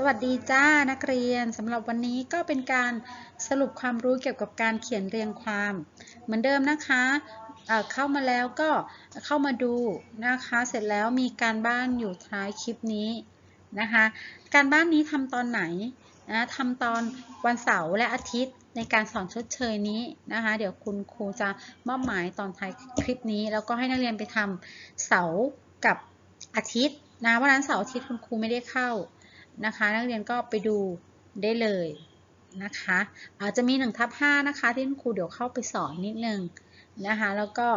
สวัสดีจ้านักเรียนสำหรับวันนี้ก็เป็นการสรุปความรู้เกี่ยวกับการเขียนเรียงความ เหมือนเดิมนะคะเอ่อเข้ามาแล้วก็เข้ามาดูนะคะ เสร็จแล้วมีการบ้านอยู่ท้ายคลิปนี้นะคะ การบ้านนี้ทำตอนไหนนะทำตอนวันเสาร์และอาทิตย์ในการสอนชดเชยนี้นะคะ เดี๋ยวคุณครูจะมอบหมายตอนท้ายคลิปนี้ แล้วก็ให้นักเรียนไปทำเสาร์กับอาทิตย์นะวันนั้นเสาร์อาทิตย์คุณครูไม่ได้เข้า นะคะ นักเรียนก็ไปดูได้เลยนะคะอาจจะมี1ทับ5นะคะ ที่ครูเดี๋ยวเข้าไปสอนนิดนึงนะคะ แล้วก็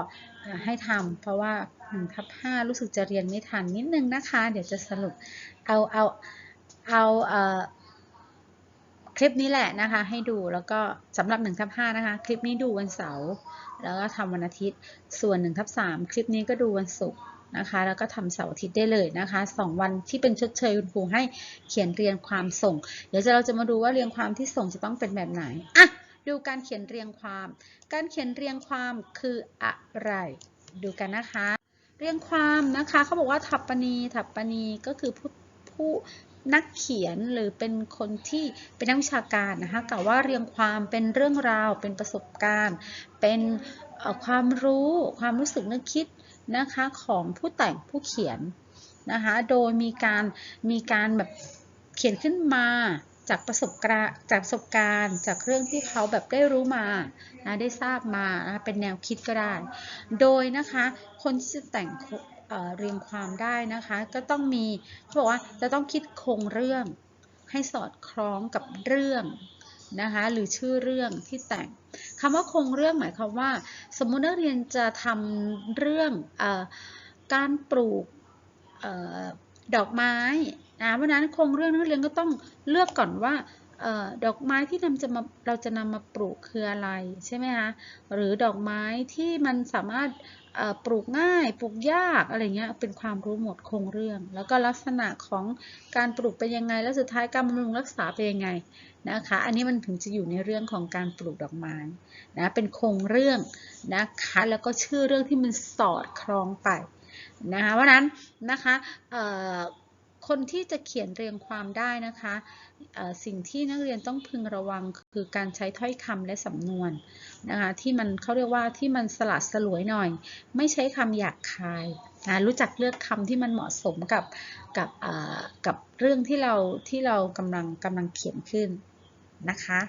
ให้ทำเพราะว่า1ทับ5รู้สึกจะเรียนไม่ทันนิดนึงนะคะ เดี๋ยวจะสรุปเอาเอาเอาเอ่อคลิปนี้แหละนะคะ ให้ดูแล้วก็สำหรับ1ทับ5นะคะ คลิปนี้ดูวันเสาร์แล้วก็ทำวันอาทิตย์ ส่วน1ทับ3คลิปนี้ก็ดูวันศุกร์ นะคะ แล้วก็ทำเสาร์อาทิตย์ได้เลยนะคะสองวันที่เป็นชดเชยคุณครูให้เขียนเรียงความส่ง เดี๋ยวเราจะมาดูว่าเรียงความที่ส่งจะต้องเป็นแบบไหนอะดูการเขียนเรียงความ การเขียนเรียงความคืออะไร ดูกันนะคะ เรียงความนะคะเขาบอกว่าถัปปณีถัปปณีก็คือผู้ผู้นักเขียนหรือเป็นคนที่เป็นนักวิชาการนะคะกล่าวว่าเรียงความเป็นเรื่องราว เป็นประสบการณ์ เป็นความรู้ความรู้สึกนึกคิด นะคะของผู้แต่งผู้เขียนนะคะโดยมีการมีการแบบเขียนขึ้นมาจากประสบการณ์จากประสบการณ์จากเรื่องที่เขาแบบได้รู้มานะได้ทราบมานะเป็นแนวคิดก็ได้ โดยนะคะคนที่จะแต่งเเรียงความได้นะคะ ก็ต้องมีเขาบอกว่าจะต้องคิดโครงเรื่องให้สอดคล้องกับเรื่อง นะคะหรือชื่อเรื่องที่แต่งคำว่าคงเรื่องหมายความว่า สมมุตินักเรียนจะทำเรื่องอการปลูกอดอกไม้นะเพราะนั้นคงเรื่องนักเรียนก็ต้องเลือกก่อนว่า ดอกไม้ที่นำจะมาเราจะนำมาปลูกคืออะไรใช่ไหมคะหรือดอกไม้ที่มันสามารถปลูกง่ายปลูกยากอะไรเงี้ยเป็นความรู้หมดคงเรื่อง แล้วก็ลักษณะของการปลูกเป็นยังไง แล้วสุดท้ายการบำรุงรักษาเป็นยังไงนะคะ อันนี้มันถึงจะอยู่ในเรื่องของการปลูกดอกไม้นะเป็นโครงเรื่องนะคะแล้วก็ชื่อเรื่องที่มันสอดคล้องไปนะคะเพราะนั้นนะคะ คนที่จะเขียนเรียงความได้นะคะ สิ่งที่นักเรียนต้องพึงระวังคือการใช้ถ้อยคำและสำนวนนะคะที่มันเขาเรียกว่าที่มันสลัดสลวยหน่อย ไม่ใช้คำหยาบคายนะรู้จักเลือกคำที่มันเหมาะสมกับกับกับเรื่องที่เราที่เรากำลังกำลังเขียนขึ้นนะคะ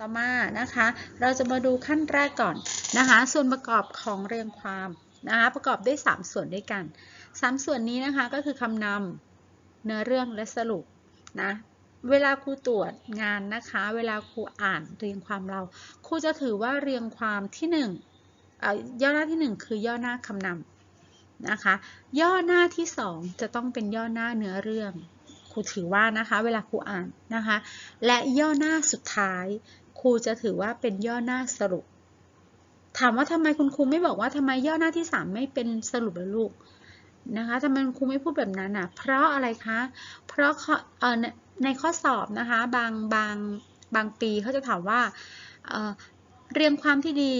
ต่อมานะคะ เราจะมาดูขั้นแรกก่อนนะคะ ส่วนประกอบของเรียงความนะคะ ประกอบด้วย 3 ส่วนด้วยกัน 3 ส่วนนี้นะคะก็คือคำนำ เนื้อเรื่องและสรุปนะเวลาครูตรวจงานนะคะ เวลาครูอ่านเรียงความเราครูจะถือว่าเรียงความที่1ย่อหน้าที่ 1 คือย่อหน้าคำนำนะคะ ย่อหน้าที่ 2 จะต้องเป็นย่อหน้าเนื้อเรื่องครูถือว่านะคะ เวลาครูอ่านนะคะ และย่อหน้าสุดท้ายครูจะถือว่าเป็นย่อหน้าสรุป ถามว่าทำไมคุณครูไม่บอกว่าทำไมย่อหน้าที่ 3 ไม่เป็นสรุปลลูก นะคะทำไมคุณครูไม่พูดแบบนั้นอะ เพราะอะไรคะ เพราะในข้อสอบนะคะบางบางบางปีเขาจะถามว่าเเรียงความที่ดี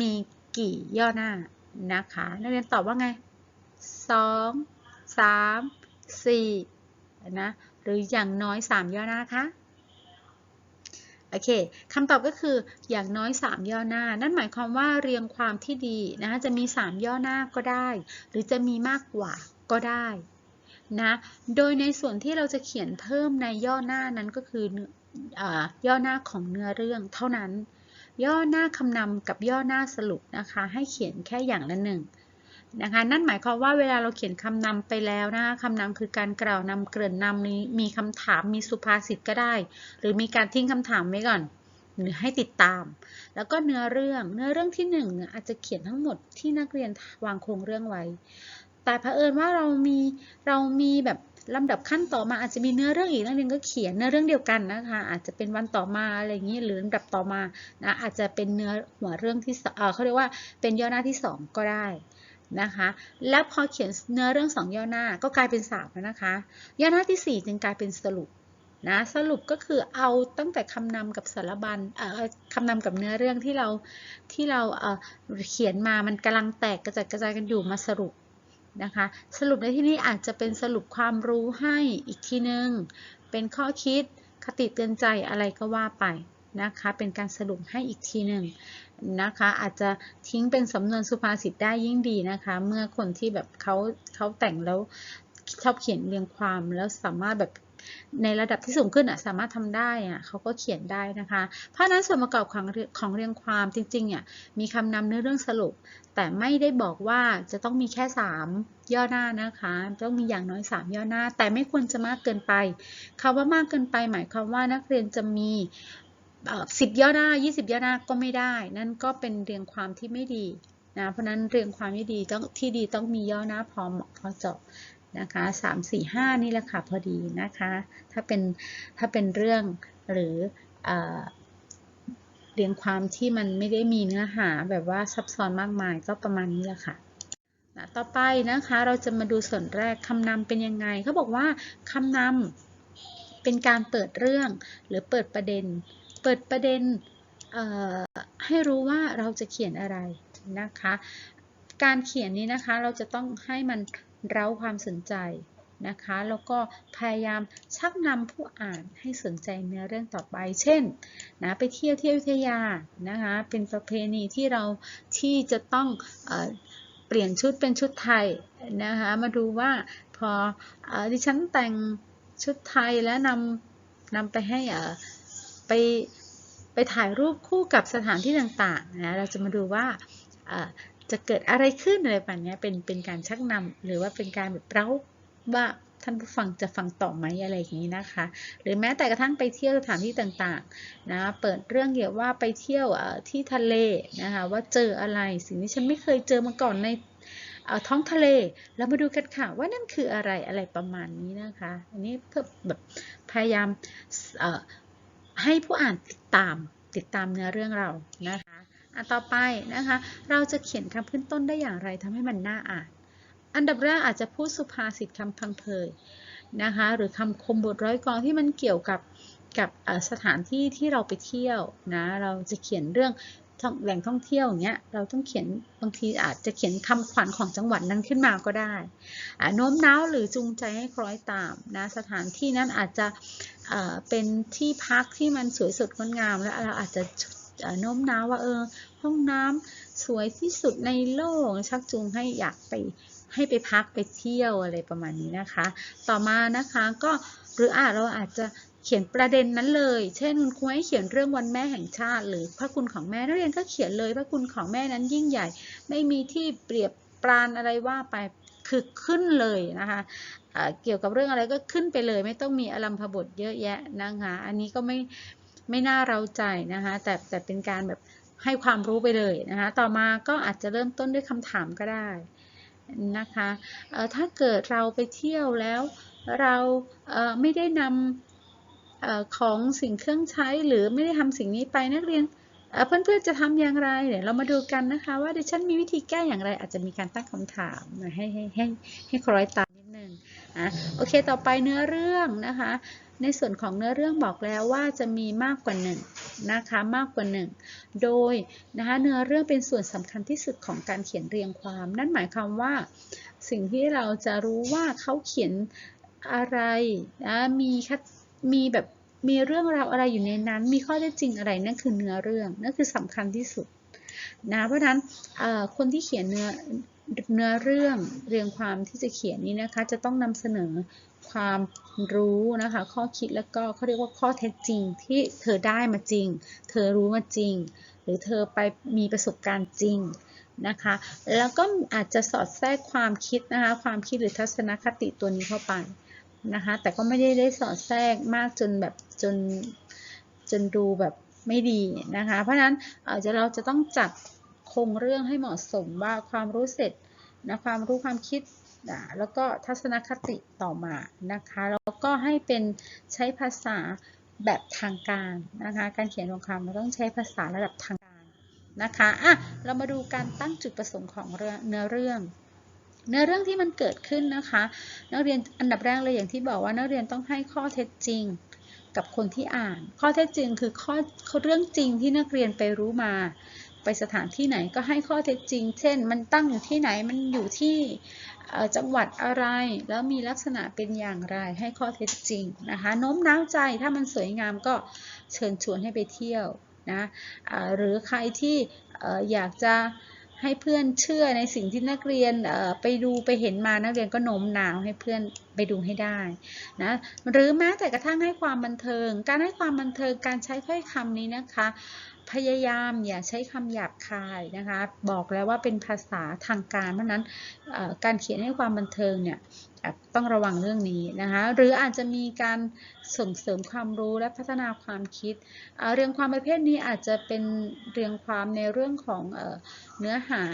มีกี่ย่อหน้านะคะนักเรียนตอบว่าไง 2 3 4นะหรืออย่างน้อย 3 ย่อหน้าคะ โอเคคำตอบก็คืออย่างน้อย 3 ย่อหน้า นั่นหมายความว่าเรียงความที่ดีนะจะมี 3 ย่อหน้าก็ได้ หรือจะมีมากกว่าก็ได้นะโดยในส่วนที่เราจะเขียนเพิ่มในย่อหน้านั้นก็คือย่อหน้าของเนื้อเรื่องเท่านั้น ย่อหน้าคำนำกับย่อหน้าสรุปนะคะ ให้เขียนแค่อย่างละหนึ่ง นะคะ นั่นหมายความว่าเวลาเราเขียนคำนำไปแล้วนะคะคำนำคือการกล่าวนำเกริ่นนำนี้มีคำถามมีสุภาษิตก็ได้ หรือมีการทิ้งคำถามไว้ก่อนหรือให้ติดตาม แล้วก็เนื้อเรื่อง เนื้อเรื่องที่1เนี่ยอาจจะเขียนทั้งหมดที่นักเรียนวางโครงเรื่องไว้ แต่เผอิญว่าเรามีเรามีแบบลำดับขั้นต่อมาอาจจะมีเนื้อเรื่องอีกนักเรียนก็เขียนเนื้อเรื่องเดียวกันนะคะ อาจจะเป็นวันต่อมาอะไรอย่างนี้หรือลำดับต่อมานะอาจจะเป็นเนื้อหัวเรื่องที่เขาเรียกว่าเป็นย่อหน้าที่ 2 ก็ได้ นะคะ แล้วพอเขียนเนื้อเรื่องสองย่อหน้าก็กลายเป็นสามแล้วนะคะ ย่อหน้าที่ 4 จึงกลายเป็นสรุปนะสรุปก็คือเอาตั้งแต่คำนำกับสารบัญคำนำกับเนื้อเรื่องที่เราที่เราเขียนมามันกำลังแตกกระจายกระจายกันอยู่มาสรุปนะคะ สรุปในที่นี้อาจจะเป็นสรุปความรู้ให้อีกทีนึง เป็นข้อคิดคติเตือนใจอะไรก็ว่าไป นะคะ เป็นการสรุปให้อีกทีหนึ่งนะคะ อาจจะทิ้งเป็นสำนวนสุภาษิตได้ยิ่งดีนะคะ เมื่อคนที่แบบเขาเขาแต่งแล้วชอบเขียนเรียงความแล้วสามารถแบบในระดับที่สูงขึ้นอะสามารถทำได้อะเขาก็เขียนได้นะคะ เพราะนั้นส่วนประกอบของของเรียงความจริงๆอะมีคำนำเนื้อเรื่องสรุป แต่ไม่ได้บอกว่าจะต้องมีแค่ 3 ย่อหน้านะคะ ต้องมีอย่างน้อย 3 ย่อหน้า แต่ไม่ควรจะมากเกินไปคำว่ามากเกินไป หมายความว่านักเรียนจะมี สิบย่อหน้า 20 ย่อหน้าก็ไม่ได้ นั่นก็เป็นเรียงความที่ไม่ดีนะเพราะนั้นเรียงความที่ดีต้องที่ดีต้องมีย่อหน้าพร้อมพอจบนะคะสามสี่ห้านี่แหละค่ะพอดีนะคะ ถ้าเป็นถ้าเป็นเรื่องหรือเรียงความที่มันไม่ได้มีเนื้อหาแบบว่าซับซ้อนมากมายก็ประมาณนี้แหละค่ะต่อไปนะคะเราจะมาดูส่วนแรกคำนำเป็นยังไงเขาบอกว่าคำนำเป็นการเปิดเรื่องหรือเปิดประเด็น เปิดประเด็นให้รู้ว่าเราจะเขียนอะไรนะคะ การเขียนนี้นะคะเราจะต้องให้มันเร้าความสนใจนะคะ แล้วก็พยายามชักนำผู้อ่านให้สนใจเนื้อเรื่องต่อไป เช่นนะไปเที่ยวเที่ยววิทยานะคะ เป็นประเพณีที่เราที่จะต้องเอเปลี่ยนชุดเป็นชุดไทยนะคะ มาดูว่าพออดิฉันแต่งชุดไทยแล้วนำนำไปให้ ไปไปถ่ายรูปคู่กับสถานที่ต่างๆนะเราจะมาดูว่าจะเกิดอะไรขึ้นอะไรแบบนี้เป็นเป็นการชักนำหรือว่าเป็นการแบบเร้าว่าท่านผู้ฟังจะฟังต่อไหมอะไรอย่างนี้นะคะ หรือแม้แต่กระทั่งไปเที่ยวสถานที่ต่างๆนะเปิดเรื่องเกี่ยวว่าไปเที่ยวที่ทะเลนะคะว่าเจออะไรสิ่งที่ฉันไม่เคยเจอมาก่อนในท้องทะเลแล้วมาดูกันค่ะว่านั่นคืออะไรอะไรประมาณนี้นะคะ อันนี้เพื่อแบบพยายาม ให้ผู้อ่านติดตามติดตามเนื้อเรื่องเรานะคะอันต่อไปนะคะ เราจะเขียนคำขึ้นต้นได้อย่างไรทำให้มันน่าอ่าน อันดับแรกอาจจะพูดสุภาษิตคำพังเพยนะคะ หรือคำคมบทร้อยกรองที่มันเกี่ยวกับกับสถานที่ที่เราไปเที่ยวนะ เราจะเขียนเรื่องแหล่งท่องเที่ยวอย่างเงี้ย เราต้องเขียนบางทีอาจจะเขียนคำขวัญของจังหวัดนั้นขึ้นมาก็ได้โน้มน้าวหรือจูงใจให้คล้อยตามนะ สถานที่นั้นอาจจะ เป็นที่พักที่มันสวยสดงดงาม แล้วเราอาจจะโน้มน้าวว่าเออห้องน้ำสวยที่สุดในโลกชักจูงให้อยากไปให้ไปพักไปเที่ยวอะไรประมาณนี้นะคะ ต่อมานะคะก็หรืออาจเราอาจจะเขียนประเด็นนั้นเลย เช่นคุณครูให้เขียนเรื่องวันแม่แห่งชาติ หรือพระคุณของแม่นักเรียนก็เขียนเลยพระคุณของแม่นั้นยิ่งใหญ่ ไม่มีที่เปรียบปรานอะไรว่าไปคือขึ้นเลยนะคะ เกี่ยวกับเรื่องอะไรก็ขึ้นไปเลย ไม่ต้องมีอลัมพบทเยอะแยะนะคะอันนี้ก็ไม่ไม่น่าเราใจนะคะแต่แต่เป็นการแบบให้ความรู้ไปเลยนะคะต่อมาก็อาจจะเริ่มต้นด้วยคำถามก็ได้นะคะถ้าเกิดเราไปเที่ยวแล้วเราไม่ได้นำของสิ่งเครื่องใช้หรือไม่ได้ทำสิ่งนี้ไปนักเรียนเพื่อนๆจะทำอย่างไรเดี๋ยวเรามาดูกันนะคะ ว่าดิฉันมีวิธีแก้อย่างไรอาจจะมีการตั้งคำถามให้ให้ให้ให้คล้อยตามนิดนึง อะโอเคต่อไปเนื้อเรื่องนะคะ ในส่วนของเนื้อเรื่องบอกแล้วว่าจะมีมากกว่าหนึ่งนะคะมากกว่าหนึ่งโดยนะคะเนื้อเรื่องเป็นส่วนสำคัญที่สุดของการเขียนเรียงความ นั่นหมายความว่า สิ่งที่เราจะรู้ว่าเขาเขียนอะไรนะมีมีแบบมีเรื่องราวอะไรอยู่ในนั้น มีข้อเท็จจริงอะไรนั่นคือเนื้อเรื่องนั่นคือสำคัญที่สุด นะเพราะฉะนั้นคนที่เขียนเนื้อเนื้อเรื่องเรียงความที่จะเขียนนี้นะคะ จะต้องนำเสนอความรู้นะคะ ข้อคิดแล้วก็เขาเรียกว่าข้อเท็จจริงที่เธอได้มาจริง เธอรู้มาจริง หรือเธอไปมีประสบการณ์จริงนะคะ แล้วก็อาจจะสอดแทรกความคิดนะคะ ความคิดหรือทัศนคติตัวนี้เข้าไปนะคะ แต่ก็ไม่ได้ได้สอดแทรกมากจนแบบจนจนดูแบบ ไม่ดีนะคะ เพราะฉะนั้นอาจจะเราจะต้องจัดคงเรื่องให้เหมาะสมว่าความรู้เสร็จนะความรู้ความคิดนะแล้วก็ทัศนคติต่อมานะคะ แล้วก็ให้เป็นใช้ภาษาแบบทางการนะคะ การเขียนของคำเราต้องใช้ภาษาระดับทางการนะคะอะเรามาดูการตั้งจุดประสงค์ของเรื่องเนื้อเรื่อง เนื้อเรื่องที่มันเกิดขึ้นนะคะ นักเรียนอันดับแรกเลยอย่างที่บอกว่านักเรียนต้องให้ข้อเท็จจริง กับคนที่อ่าน ข้อเท็จจริงคือข้อเรื่องจริงที่นักเรียนไปรู้มา ไปสถานที่ไหนก็ให้ข้อเท็จจริง เช่น มันตั้งอยู่ที่ไหนมันอยู่ที่จังหวัดอะไร แล้วมีลักษณะเป็นอย่างไรให้ข้อเท็จจริงนะคะโน้มน้าวใจถ้ามันสวยงามก็เชิญชวนให้ไปเที่ยวนะอ่าหรือใครที่อยากจะ ให้เพื่อนเชื่อในสิ่งที่นักเรียนไปดูไปเห็นมานักเรียนก็โน้มน้าวให้เพื่อนไปดูให้ได้นะหรือแม้แต่กระทั่งให้ความบันเทิง การให้ความบันเทิงการใช้ถ้อยคำนี้นะคะ พยายามอย่าใช้คำหยาบคายนะคะ บอกแล้วว่าเป็นภาษาทางการ เพราะนั้นการเขียนให้ความบันเทิงเนี่ยต้องระวังเรื่องนี้นะคะ หรืออาจจะมีการส่งเสริมความรู้และพัฒนาความคิดเอ่อเรียงความประเภทนี้อาจจะเป็นเรียงความในเรื่องของเอเนื้อหา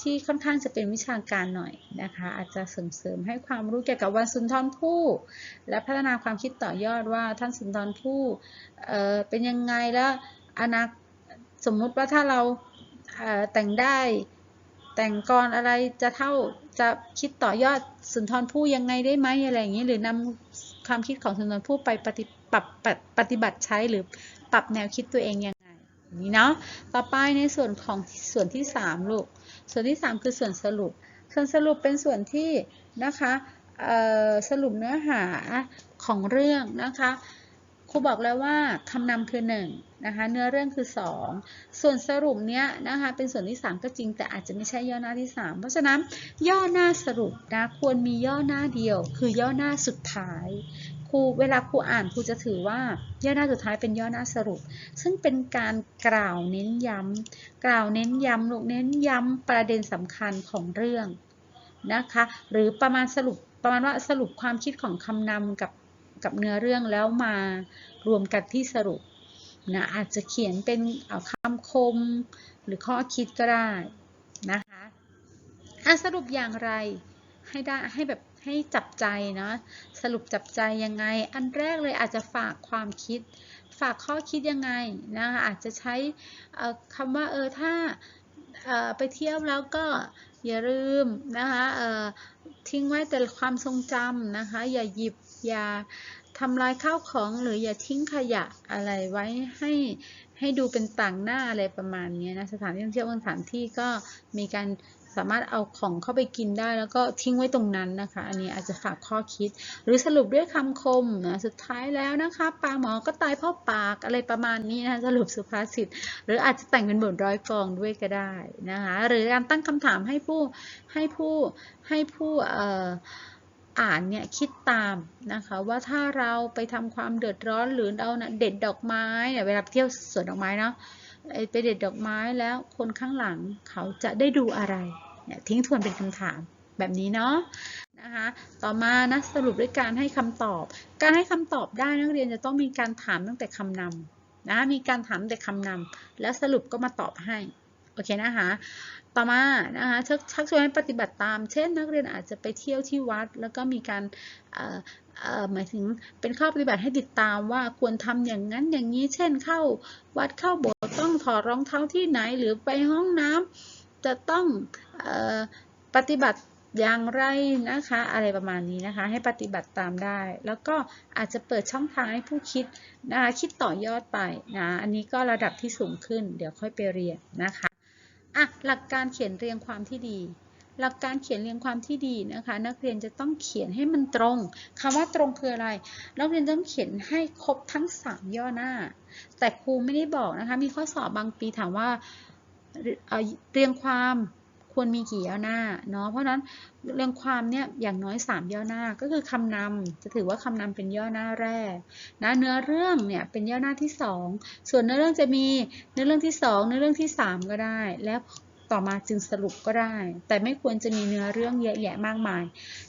ที่ค่อนข้างจะเป็นวิชาการหน่อยนะคะ อาจจะส่งเสริมให้ความรู้เกี่ยวกับวันสุนทรภู่และพัฒนาความคิดต่อยอดว่าท่านสุนทรภู่เเป็นยังไงแล้ว อนาสมมุติว่าถ้าเราแต่งได้แต่งกรอะไรจะเท่าจะคิดต่อยอดสุนทรภู่ยังไงได้ไหมอะไรอย่างนี้ หรือนำความคิดของสุนทรภู่ไปปฏิปรับปฏิบัติใช้หรือปรับแนวคิดตัวเองยังไงนี้เนาะต่อไปในส่วนของส่วนที่สามลูก ส่วนที่สามคือส่วนสรุป ส่วนสรุปเป็นส่วนที่นะคะสรุปเนื้อหาของเรื่องนะคะ ครูบอกแล้วว่าคำนำคือ1นะคะเนื้อเรื่องคือ 2 ส่วนสรุปเนี้ยนะคะเป็นส่วนที่ 3 ก็จริง แต่อาจจะไม่ใช่ย่อหน้าที่ 3 เพราะฉะนั้นย่อหน้าสรุปนะควรมีย่อหน้าเดียว คือย่อหน้าสุดท้ายครูเวลาครูอ่านครูจะถือว่าย่อหน้าสุดท้ายเป็นย่อหน้าสรุป ซึ่งเป็นการกล่าวเน้นย้ำกล่าวเน้นย้ำลูกเน้นย้ำประเด็นสำคัญของเรื่องนะคะ หรือประมาณสรุปประมาณว่าสรุปความคิดของคำนำกับ กับเนื้อเรื่องแล้วมารวมกันที่สรุปนะอาจจะเขียนเป็นเอาคำคมหรือข้อคิดก็ได้นะคะอะสรุปอย่างไรให้ได้ให้แบบให้จับใจเนาะสรุปจับใจยังไง อันแรกเลยอาจจะฝากความคิด ฝากข้อคิดยังไงนะคะอาจจะใช้คำว่าเออถ้าไปเที่ยวแล้วก็อย่าลืมนะคะเออทิ้งไว้แต่ความทรงจำนะคะ อย่าหยิบ อย่าทำลายข้าวของหรืออย่าทิ้งขยะอะไรไว้ให้ให้ดูเป็นต่างหน้าอะไรประมาณนี้นะสถานที่ท่องเที่ยวบางสถานที่ก็มีการสามารถเอาของเข้าไปกินได้แล้วก็ทิ้งไว้ตรงนั้นนะคะ อันนี้อาจจะฝากข้อคิด หรือสรุปด้วยคำคมนะสุดท้ายแล้วนะคะปลาหมอก็ตายเพราะปากอะไรประมาณนี้นะสรุปสุภาษิตหรืออาจจะแต่งเป็นบทร้อยกองด้วยก็ได้นะคะหรือการตั้งคำถามให้ผู้ให้ผู้ให้ผู้เอ่อ อ่านเนี่ยคิดตามนะคะว่าถ้าเราไปทำความเดือดร้อนหรือเรานะเด็ดดอกไม้เนี่ยเวลาเที่ยวสวนดอกไม้เนาะไปเด็ดดอกไม้แล้วคนข้างหลังเขาจะได้ดูอะไรเนี่ยทิ้งทวนเป็นคำถามแบบนี้เนาะนะคะต่อมานะสรุปด้วยการให้คำตอบ การให้คำตอบได้นักเรียนจะต้องมีการถามตั้งแต่คำนำนะมีการถามแต่คำนำแล้วสรุปก็มาตอบให้ อเคนะคะ ต่อมานะคะชักชักชวนให้ปฏิบัติตาม เช่น นักเรียนอาจจะไปเที่ยวที่วัด แล้วก็มีการหมายถึงเป็นข้อปฏิบัติให้ติดตามว่าควรทำอย่างนั้นอย่างนี้ เช่น เข้าวัดเข้าโบสถ์ต้องถอดรองเท้าที่ไหนหรือไปห้องน้ำจะต้องอปฏิบัติอย่างไรนะคะ อะไรประมาณนี้นะคะ ให้ปฏิบัติตามได้ แล้วก็อาจจะเปิดช่องทางให้ผู้คิดนะคะคิดต่อยอดไปนะ อันนี้ก็ระดับที่สูงขึ้น เดี๋ยวค่อยไปเรียนนะคะ อะหลักการเขียนเรียงความที่ดี หลักการเขียนเรียงความที่ดีนะคะ นักเรียนจะต้องเขียนให้มันตรงคำว่าตรงคืออะไร นักเรียนต้องเขียนให้ครบทั้ง 3 ย่อหน้า แต่ครูไม่ได้บอกนะคะ มีข้อสอบบางปีถามว่าเรียงความ ควรมีกี่ย่อหน้าเนาะเพราะนั้นเรียงความเนี่ยอย่างน้อย 3 ย่อหน้าก็คือคำนำจะถือว่าคำนำเป็นย่อหน้าแรกนะเนื้อเรื่องเนี่ยเป็นย่อหน้าที่ 2 ส่วนเนื้อเรื่องจะมีเนื้อเรื่องที่ 2 เนื้อเรื่องที่ 3 ก็ได้ แล้วต่อมาจึงสรุปก็ได้ แต่ไม่ควรจะมีเนื้อเรื่องเยอะแยะมากมาย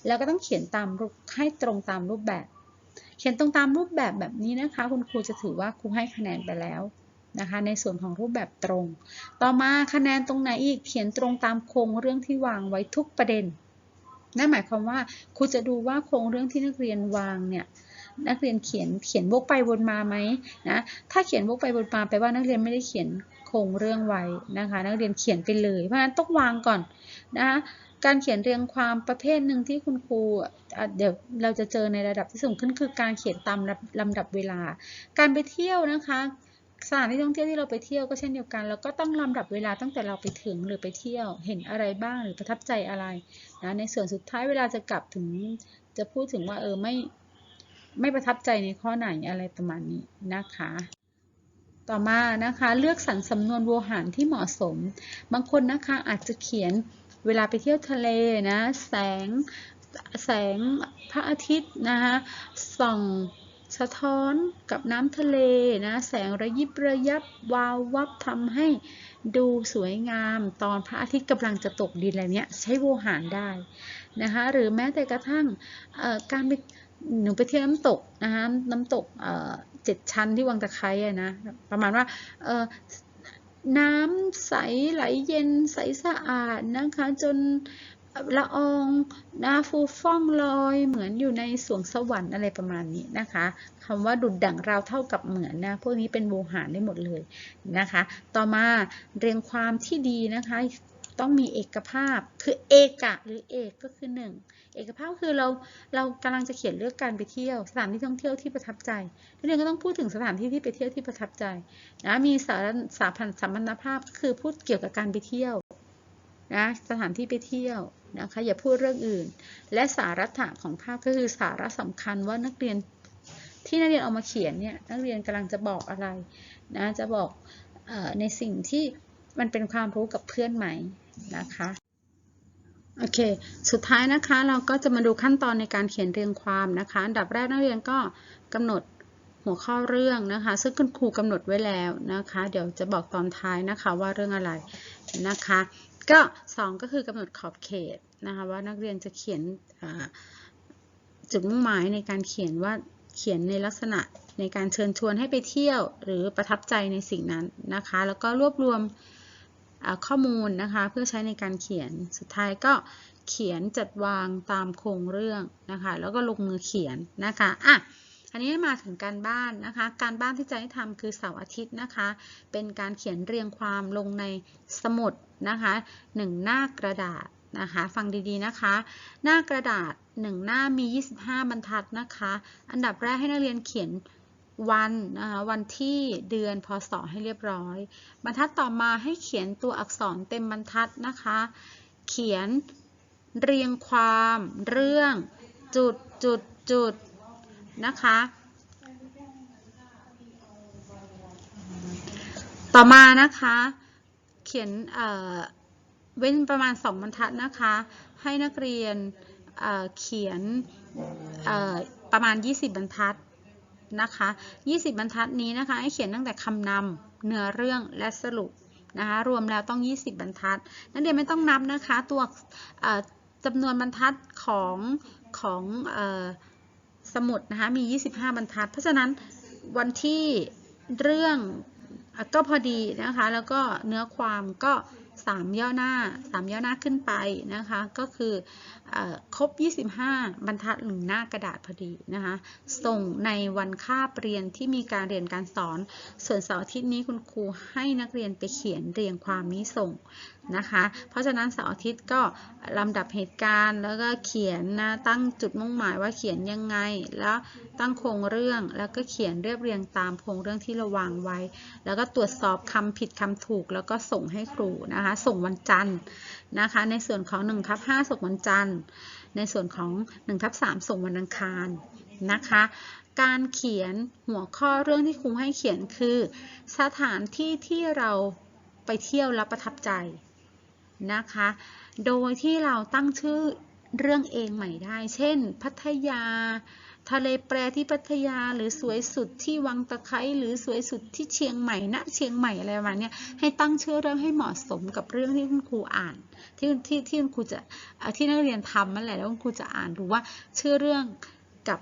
แล้วก็ต้องเขียนตามให้ตรงตามรูปแบบ เขียนตรงตามรูปแบบแบบนี้นะคะ คุณครูจะถือว่าครูให้คะแนนไปแล้ว นะคะ ในส่วนของรูปแบบตรง ต่อมาคะแนนตรงไหนอีกเขียนตรงตามโครงเรื่องที่วางไว้ทุกประเด็น นั่นหมายความว่าครูจะดูว่าโครงเรื่องที่นักเรียนวางเนี่ยนักเรียนเขียนเขียนวกไปวนมาไหมนะ ถ้าเขียนวกไปวนมาแปลว่านักเรียนไม่ได้เขียนโครงเรื่องไว้นะคะ นักเรียนเขียนไปเลย เพราะฉะนั้นต้องวางก่อนนะคะการเขียนเรียงความประเภทหนึ่งที่คุณครูเดี๋ยวเราจะเจอในระดับที่สูงขึ้นคือการเขียนตามลำดับเวลา การไปเที่ยวนะคะ สถานที่ท่องเที่ยวที่เราไปเที่ยวก็เช่นเดียวกันแล้วก็ต้องลำดับเวลาตั้งแต่เราไปถึงหรือไปเที่ยว เห็นอะไรบ้างหรือประทับใจอะไรนะในส่วนสุดท้ายเวลาจะกลับถึงจะพูดถึงว่าเออไม่ไม่ประทับใจในข้อไหนอะไรประมาณนี้นะคะ ต่อมานะคะเลือกสรรสำนวนโวหารที่เหมาะสม บางคนนะคะอาจจะเขียนเวลาไปเที่ยวทะเลนะแสงแสงพระอาทิตย์นะคะส่อง สะท้อนกับน้ำทะเลนะแสงระยิบระยับวาววับทำให้ดูสวยงามตอนพระอาทิตย์กำลังจะตกดินอะไรเนี้ยใช้โวหารได้นะคะหรือแม้แต่กระทั่งการไปหนูไปเที่ยวน้ำตกนะคะน้ำตกเจ็ดชั้นที่วังตะไคร้นะประมาณว่าน้ำใสไหลเย็นใสสะอาดนะคะจน ละอองนาฟูฟ่องลอย เหมือนอยู่ในสวงสวรรค์อะไรประมาณนี้นะคะคำว่าดุดดั่งราวเท่ากับเหมือนนะ พวกนี้เป็นโวหารได้หมดเลยนะคะ ต่อมาเรียงความที่ดีนะคะต้องมีเอกภาพคือเอกะหรือเอกก็คือหนึ่งเอกภาพคือเราเรากำลังจะเขียนเรื่องการไปเที่ยว สถานที่ท่องเที่ยวที่ประทับใจนักเรียนก็ต้องพูดถึงสถานที่ที่ไปเที่ยวที่ประทับใจนะมีสารสาพันสัมพันธภาพก็คือพูดเกี่ยวกับการไปเที่ยวนะสถานที่ไปเที่ยว นะคะอย่าพูดเรื่องอื่น และสาระถะของภาพก็คือสาระสำคัญว่านักเรียนที่นักเรียนเอามาเขียนเนี่ยนักเรียนกำลังจะบอกอะไรนะจะบอกอในสิ่งที่มันเป็นความรู้กับเพื่อนใหม่นะคะโอเค สุดท้ายนะคะเราก็จะมาดูขั้นตอนในการเขียนเรียงความนะคะ อันดับแรกนักเรียนก็กำหนด หัวข้อเรื่องนะคะ ซึ่งคุณครูกำหนดไว้แล้วนะคะ เดี๋ยวจะบอกตอนท้ายนะคะว่าเรื่องอะไรนะคะ ก็ 2 ก็คือกำหนดขอบเขตนะคะว่านักเรียนจะเขียนจุดมุ่งหมายในการเขียนว่าเขียนในลักษณะในการเชิญชวนให้ไปเที่ยว หรือประทับใจในสิ่งนั้นนะคะ แล้วก็รวบรวมข้อมูลนะคะเพื่อใช้ในการเขียนสุดท้ายก็เขียนจัดวางตามโครงเรื่องนะคะ แล้วก็ลงมือเขียนนะคะอะ อันนี้มาถึงการบ้านนะคะ การบ้านที่จะให้ทำคือเสาร์อาทิตย์นะคะ เป็นการเขียนเรียงความลงในสมุดนะคะหนึ่งหน้ากระดาษนะคะ ฟังดีๆนะคะ หน้ากระดาษ1หน้ามี 25 บรรทัดนะคะ อันดับแรกให้นักเรียนเขียนวันนะคะวันที่เดือนพศให้เรียบร้อย บรรทัดต่อมาให้เขียนตัวอักษรเต็มบรรทัดนะคะ เขียนเรียงความเรื่องจุดจุดจุด นะคะ ต่อมานะคะ เขียนเเว้นประมาณ2บรรทัดนะคะ ให้นักเรียนเเขียนประมาณ 20 บรรทัดนะคะ 20 บรรทัดนี้นะคะ ให้เขียนตั้งแต่คำนำเนื้อเรื่องและสรุปนะคะ รวมแล้วต้อง 20 บรรทัด นักเรียนไม่ต้องนับนะคะ ตัวจำนวนบรรทัดของของ สมุดนะคะมี 25 บรรทัด เพราะฉะนั้นวันที่เรื่องก็พอดีนะคะ แล้วก็เนื้อความก็3ย่อหน้า3ย่อหน้าขึ้นไปนะคะ ก็คืออครบ 25 บรรทัดหนึ่งหน้ากระดาษพอดีนะคะ ส่งในวันคาบเรียนที่มีการเรียนการสอน ส่วนเสาร์อาทิตย์นี้คุณครูให้นักเรียนไปเขียนเรียงความนี้ส่ง นะคะ เพราะฉะนั้นเสาร์อาทิตย์ก็ลำดับเหตุการณ์ แล้วก็เขียนนะตั้งจุดมุ่งหมายว่าเขียนยังไง แล้วตั้งโครงเรื่องแล้วก็เขียนเรียบเรียงตามโครงเรื่องที่เราวางไว้ แล้วก็ตรวจสอบคำผิดคำถูก แล้วก็ส่งให้ครูนะคะ ส่งวันจันทร์นะคะ ในส่วนของ1ทับ5ส่งวันจันทร์ ในส่วนของ1ทับ3ส่งวันอังคารนะคะการเขียนหัวข้อเรื่องที่ครูให้เขียนคือ สถานที่ที่เราไปเที่ยวแล้วประทับใจ นะคะ โดยที่เราตั้งชื่อเรื่องเองใหม่ได้ เช่น พัทยา ทะเลแปรที่พัทยาหรือสวยสุดที่วังตะไคร้หรือสวยสุดที่เชียงใหม่ณเชียงใหม่อะไรประมาณนี้ให้ตั้งชื่อเรื่องให้เหมาะสมกับเรื่องที่คุณครูอ่าน ที่ที่ที่คุณครูจะที่นักเรียนทำนั่นแหละแล้วคุณครูจะอ่านดูว่าชื่อเรื่องกับ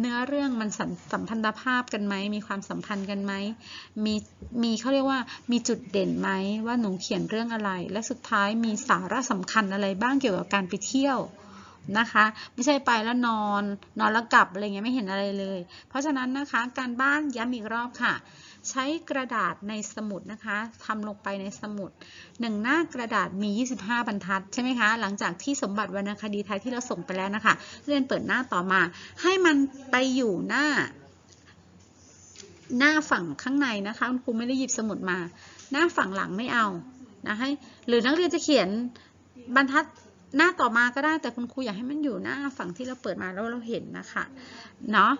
เนื้อเรื่องมันสัมพันธภาพกันไหม มีความสัมพันธ์กันไหม มีมีเขาเรียกว่ามีจุดเด่นไหมว่าหนูเขียนเรื่องอะไร และสุดท้ายมีสาระสำคัญอะไรบ้างเกี่ยวกับการไปเที่ยวนะคะ ไม่ใช่ไปแล้วนอน นอนแล้วกลับอะไรเงี้ยไม่เห็นอะไรเลย เพราะฉะนั้นนะคะการบ้านย้ำอีกรอบค่ะ ใช้กระดาษในสมุดนะคะทำลงไปในสมุดหนึ่งหน้ากระดาษมี 25 บรรทัดใช่ไหมคะ หลังจากที่สมบัติวรรณคดีไทยที่เราส่งไปแล้วนะคะ เรียนเปิดหน้าต่อมา ให้มันไปอยู่หน้า หน้าฝั่งข้างในนะคะคุณครูไม่ได้หยิบสมุดมา หน้าฝั่งหลังไม่เอานะให้หรือนักเรียนจะเขียนบรรทัดหน้าต่อมาก็ได้แต่คุณครูอยากให้มันอยู่หน้าฝั่งที่เราเปิดมาแล้วเราเห็นนะคะเนาะ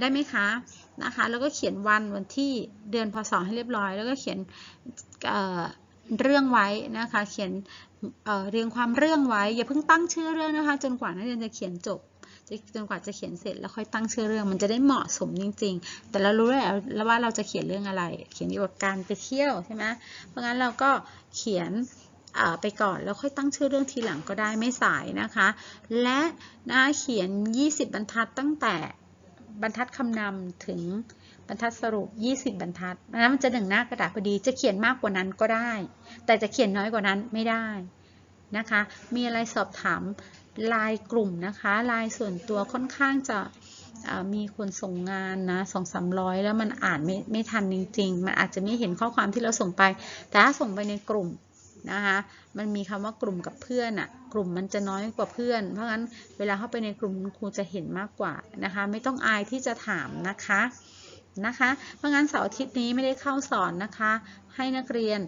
ได้ไหมคะนะคะ แล้วก็เขียนวันวันที่เดือนพศให้เรียบร้อย แล้วก็เขียนเเรื่องไว้นะคะ เขียนเเรียงความเรื่องไว้ อย่าเพิ่งตั้งชื่อเรื่องนะคะ จนกว่านักเรียนจะเขียนจบจนกว่าจะเขียนเสร็จแล้วค่อยตั้งชื่อเรื่องมันจะได้เหมาะสมจริง ๆ แต่เรารู้แล้วว่าเราจะเขียนเรื่องอะไร เขียนเกี่ยวกับการไปเที่ยวใช่ไหมเพราะงั้นเราก็เขียนไปก่อนแล้วค่อยตั้งชื่อเรื่องทีหลังก็ได้ไม่สายนะคะ และนะเขียน 20 บรรทัดตั้งแต่ บรรทัดคำนำถึงบรรทัดสรุป 20 บรรทัดนั้นมันจะหนึ่งหน้ากระดาษพอดี จะเขียนมากกว่านั้นก็ได้ แต่จะเขียนน้อยกว่านั้นไม่ได้นะคะ มีอะไรสอบถามลายกลุ่มนะคะลายส่วนตัวค่อนข้างจะมีคนส่งงานนะสองสามร้อยแล้วมันอ่านไม่ไม่ทันจริง ๆ มันอาจจะไม่เห็นข้อความที่เราส่งไป แต่ถ้าส่งไปในกลุ่ม นะคะ มันมีคำว่ากลุ่มกับเพื่อนอะกลุ่มมันจะน้อยกว่าเพื่อน เพราะงั้นเวลาเข้าไปในกลุ่มครูจะเห็นมากกว่านะคะ ไม่ต้องอายที่จะถามนะคะนะคะ เพราะงั้นเสาร์อาทิตย์นี้ไม่ได้เข้าสอนนะคะ ให้นักเรียน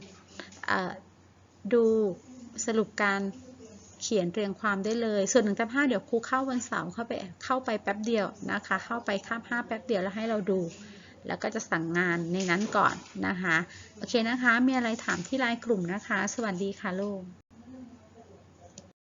ดูสรุปการเขียนเรียงความได้เลย ส่วนหนึ่งทับห้าเดี๋ยวครูเข้าวันเสาร์เข้าไปเข้าไปแป๊บเดียวนะคะ เข้าไปคาบห้าแป๊บเดียวแล้วให้เราดู แล้วก็จะสั่งงานในนั้นก่อนนะคะ โอเคนะคะ มีอะไรถามที่ไลน์กลุ่มนะคะ สวัสดีค่ะลูก